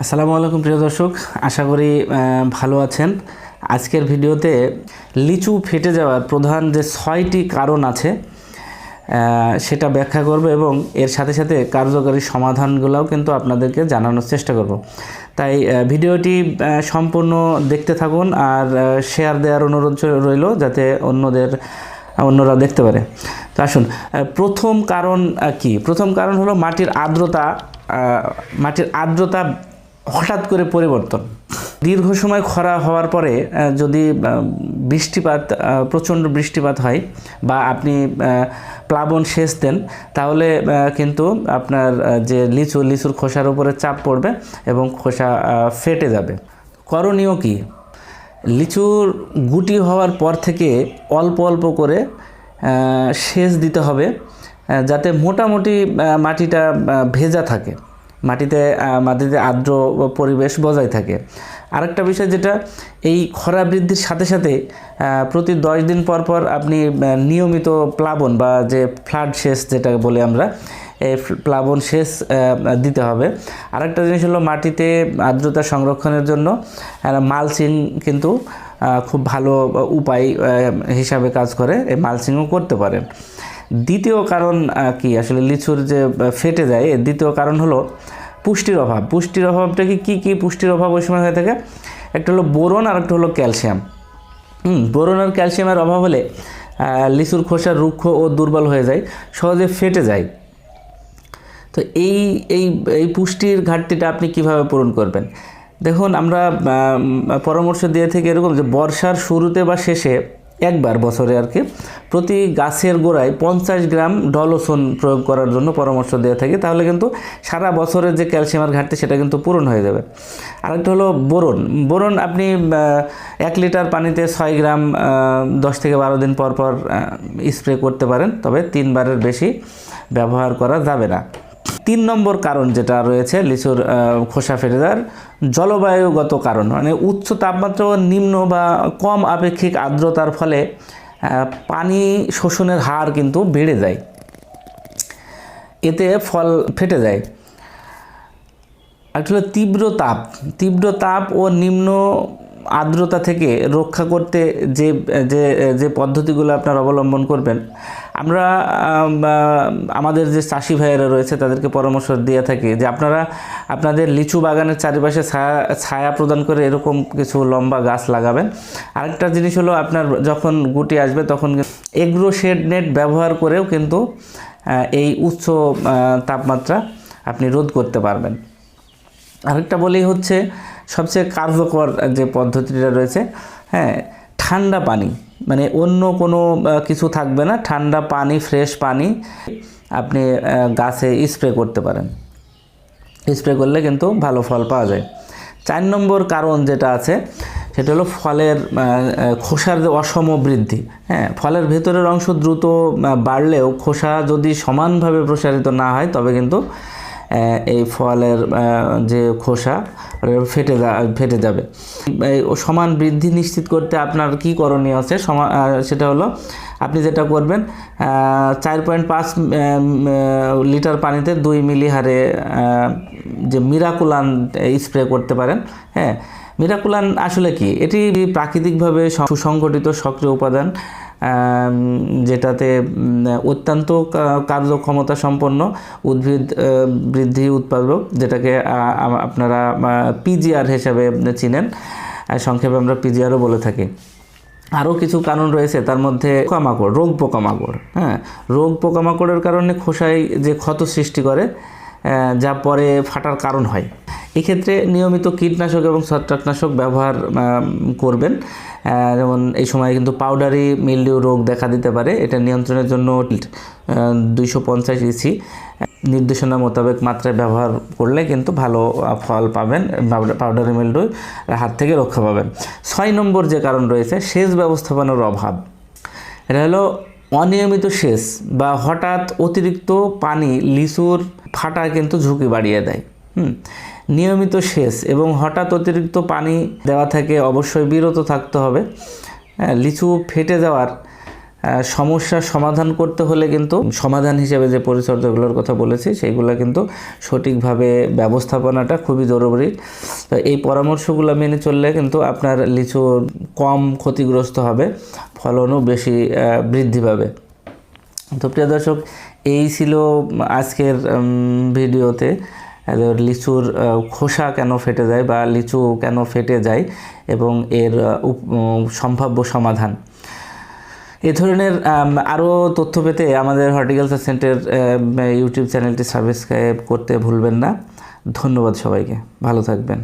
আসসালামু আলাইকুম, প্রিয় দর্শক। আশা করি ভালো আছেন। আজকের ভিডিওতে লিচু ফেটে যাওয়ার প্রধান যে ছয়টি কারণ আছে সেটা ব্যাখ্যা করব এবং এর সাথে সাথে কার্যকরী সমাধানগুলোও কিন্তু আপনাদেরকে জানানোর চেষ্টা করব। তাই ভিডিওটি সম্পূর্ণ দেখতে থাকুন আর শেয়ার দেওয়ার অনুরোধ রইল যাতে অন্যদের, অন্যরা দেখতে পারে। তো আসুন প্রথম কারণ কি? প্রথম কারণ হলো মাটির আর্দ্রতা মাটির আর্দ্রতা হঠাৎ করে পরিবর্তন। দীর্ঘ সময় খরা হওয়ার পরে যদি বৃষ্টিপাত প্রচণ্ড বৃষ্টিপাত হয় বা আপনি প্লাবন সেচ দেন, তাহলে কিন্তু আপনার যে লিচু, লিচুর খোসার উপরে চাপ পড়বে এবং খোসা ফেটে যাবে। করণীয় কি? লিচুর গুটি হওয়ার পর থেকে অল্প অল্প করে সেচ দিতে হবে যাতে মোটামুটি মাটিটা ভেজা থাকে। মাটিতে মাটিতে আর্দ্র পরিবেশ বজায় থাকে। আরেকটা বিষয় যেটা এই খরা বৃদ্ধির সাথে সাথে প্রতি দশ দিন পর পর আপনি নিয়মিত প্লাবন বা যে ফ্লাড সেচ যেটা বলি আমরা প্লাবন আহ, দিতে হবে। আরেকটা জিনিস হলো মাটিতে আর্দ্রতা সংরক্ষণের জন্য মালচিং কিন্তু খুব ভালো উপায় হিসাবে কাজ করে এই মালচিংও করতে পারেন। দ্বিতীয় কারণ কি? আসলে লিচুর যে ফেটে যায় দ্বিতীয় কারণ হলো পুষ্টির অভাব। পুষ্টির অভাবটা কি, কী কী পুষ্টির অভাব ওই সময় হয়ে থাকে? একটা হলো বোরন আর একটা হলো ক্যালসিয়াম। হুম, বোরন আর ক্যালসিয়ামের অভাব হলে লিচুর খোসা রুক্ষ ও দুর্বল হয়ে যায়, সহজে ফেটে যায়। তো এই এই এই পুষ্টির ঘাটতিটা আপনি কীভাবে পূরণ করবেন? দেখুন, আমরা পরামর্শ দিয়ে থেকে এরকম যে, বর্ষার শুরুতে বা শেষে একবার বছরে আর কি। প্রতি গাছের গোড়ায় পঞ্চাশ গ্রাম ডলসন প্রয়োগ করার জন্য পরামর্শ দেওয়া থাকি। তাহলে কিন্তু সারা বছরের যে ক্যালসিয়ামের ঘাটতি, সেটা কিন্তু পূরণ হয়ে যাবে। আরেকটা হলো বোরন। বোরন আপনি এক লিটার পানিতে ছয় গ্রাম দশ থেকে বারো দিন পর পর স্প্রে করতে পারেন। তবে তিনবারের বেশি ব্যবহার করা যাবে না। তিন নম্বর কারণ যেটা রয়েছে, লিচুর খোসা ফেটে যাওয়ার জলবায়ুগত কারণ। মানে উচ্চ তাপমাত্রা নিম্ন বা কম আপেক্ষিক আর্দ্রতার ফলে পানি শোষণের হার কিন্তু বেড়ে যায়। এতে ফল ফেটে যায়। হলো, তীব্র তাপ। তীব্র তাপ ও নিম্ন আর্দ্রতা থেকে রক্ষা করতে যে যে যে পদ্ধতিগুলো আপনার অবলম্বন করবেন আমরা আম, আমাদের যে চাষি ভাইয়েরা রয়েছে তাদেরকে পরামর্শ দিয়ে থাকি যে আপনারা আপনাদের লিচু বাগানের চারিপাশে ছায়া ছায়া প্রদান করে এরকম কিছু লম্বা গাছ লাগাবেন। আরেকটা জিনিস হলো আপনার যখন গুটি আসবে তখন এগ্রো শেড নেট ব্যবহার করেও কিন্তু এই উচ্চ তাপমাত্রা আপনি রোধ করতে পারবেন। আরেকটা বলেই হচ্ছে সবচেয়ে কার্যকর যে পদ্ধতিটা রয়েছে হ্যাঁ ঠান্ডা পানি। মানে অন্য কোনো কিছু থাকবে না, ঠান্ডা পানি, ফ্রেশ পানি আপনি গাছে স্প্রে করতে পারেন। স্প্রে করলে কিন্তু ভালো ফল পাওয়া যায়। চার নম্বর কারণ যেটা আছে, সেটা হলো ফলের খোসার যে অসম বৃদ্ধি। হ্যাঁ ফলের ভেতরের অংশ দ্রুত বাড়লেও খোসা যদি সমানভাবে প্রসারিত না হয়, তবে কিন্তু এই ফলের যে খোসা ফেটে যা, ফেটে যাবে। সমান বৃদ্ধি নিশ্চিত করতে আপনার কি করণীয় আছে? সমা সেটা হলো আপনি যেটা করবেন চার পয়েন্ট পাঁচ লিটার পানিতে দুই মিলি হারে যে মিরাকুলান স্প্রে করতে পারেন। হ্যাঁ মিরাকুলান আসলে কি? এটি প্রাকৃতিকভাবে সুসংগঠিত, সক্রিয় উপাদান। যেটাতে অত্যন্ত কার্যক্ষমতা সম্পন্ন উদ্ভিদ বৃদ্ধি উৎপাদক, যেটাকে আপনারা পিজিআর হিসাবে চিনেন। সংক্ষেপে আমরা পিজিআরও বলে থাকি। আরও কিছু কারণ রয়েছে, তার মধ্যে পোকামাকড়, রোগ পোকামাকড় হ্যাঁ? রোগ পোকামাকড়ের কারণে খোসায় যে ক্ষত সৃষ্টি করে যা পরে ফাটার কারণ হয়। এক্ষেত্রে নিয়মিত কীটনাশক এবং ছত্রাকনাশক ব্যবহার করবেন। যেমন এই সময় কিন্তু পাউডারি মিলডিউ রোগ দেখা দিতে পারে। এটা নিয়ন্ত্রণের জন্য দুইশো পঞ্চাশ ইসি নির্দেশনা মোতাবেক মাত্রায় ব্যবহার করলে কিন্তু ভালো ফল পাবেন পাউডার- মিলডিউ হাত থেকে রক্ষা পাবেন। ছয় নম্বর যে কারণ রয়েছে, সেচ ব্যবস্থাপনার অভাব। এটা হলো অনিয়মিত সেচ বা হঠাৎ অতিরিক্ত পানি লিচুর ফাটা কিন্তু ঝুঁকি বাড়িয়ে দেয়। হুম নিয়মিত সেচ এবং হঠাৎ অতিরিক্ত পানি দেওয়া থেকে অবশ্যই বিরত থাকতে হবে। লিচু ফেটে যাওয়ার আহ, সমস্যার সমাধান করতে হলে কিন্তু সমাধান হিসেবে যে পরিচর্যাগুলোর কথা বলেছি সেইগুলো কিন্তু সঠিকভাবে ব্যবস্থাপনাটা খুবই জরুরি। এই পরামর্শগুলো মেনে চললে কিন্তু আপনার লিচু কম ক্ষতিগ্রস্ত হবে ফলনও বেশি বৃদ্ধি পাবে। তো প্রিয় দর্শক এই ছিল আজকের ভিডিওতে। লিচুর খোসা কেন ফেটে যায় বা লিচু কেন ফেটে যায় এবং এর সম্ভাব্য সমাধান? এ ধরনের আরও তথ্য পেতে আমাদের হর্টিকালচার সেন্টার ইউটিউব চ্যানেলটি সাবস্ক্রাইব করতে ভুলবেন না। ধন্যবাদ সবাইকে। ভালো থাকবেন।